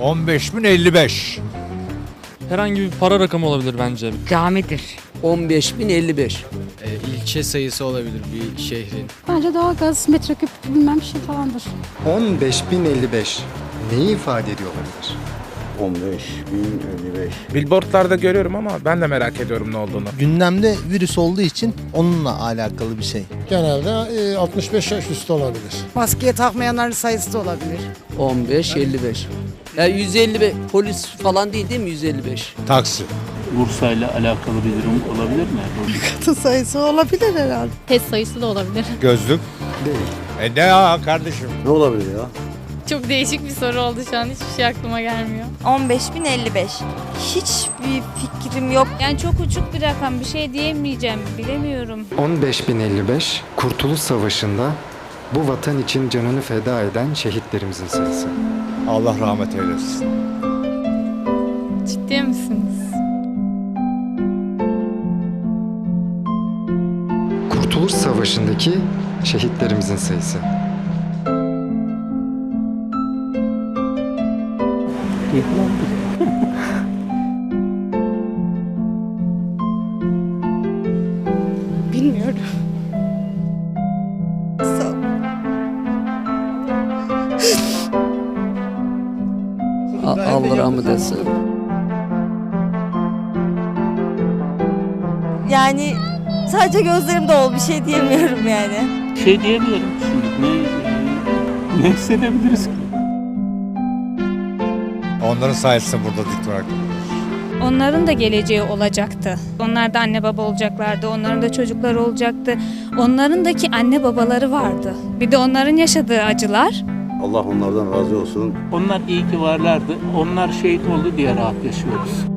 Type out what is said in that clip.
15.055. Herhangi bir para rakamı olabilir bence. Camidir. 15.055. E, ilçe sayısı olabilir bir şehrin. Bence doğalgaz, metreküp bilmem şey falandır. 15.055 neyi ifade ediyor olabilir? 15.055. Billboardlarda görüyorum ama ben de merak ediyorum ne olduğunu. Gündemde virüs olduğu için onunla alakalı bir şey. Genelde 65 yaş üstü olabilir. Maskeye takmayanların sayısı da olabilir. 15.55. Ya 155 polis falan değil değil mi 155? Taksi. Bursa'yla alakalı bir durum olabilir mi? Katı sayısı olabilir herhalde. Test sayısı da olabilir. Gözlük. Değil. E ne ya kardeşim? Ne olabilir ya? Çok değişik bir soru oldu şu an. Hiçbir şey aklıma gelmiyor. 15.055. Hiçbir fikrim yok. Yani çok uçuk bir rakam. Bir şey diyemeyeceğim. Bilemiyorum. 15.055 Kurtuluş Savaşı'nda bu vatan için canını feda eden şehitlerimizin sayısı. Allah rahmet eylesin. Ciddi misiniz? Kurtuluş Savaşı'ndaki şehitlerimizin sayısı. Allah rahmet eylesin. Yani sadece gözlerim dolu bir şey diyemiyorum yani. Şey diyemiyorum şimdi. Ne, ne hissedebiliriz ki? Onların sayesinde burada dik durak. Onların da geleceği olacaktı. Onlar da anne baba olacaklardı. Onların da çocukları olacaktı. Onların da ki anne babaları vardı. Bir de onların yaşadığı acılar. Allah onlardan razı olsun. Onlar iyi ki varlardı. Onlar şehit oldu diye rahat yaşıyoruz.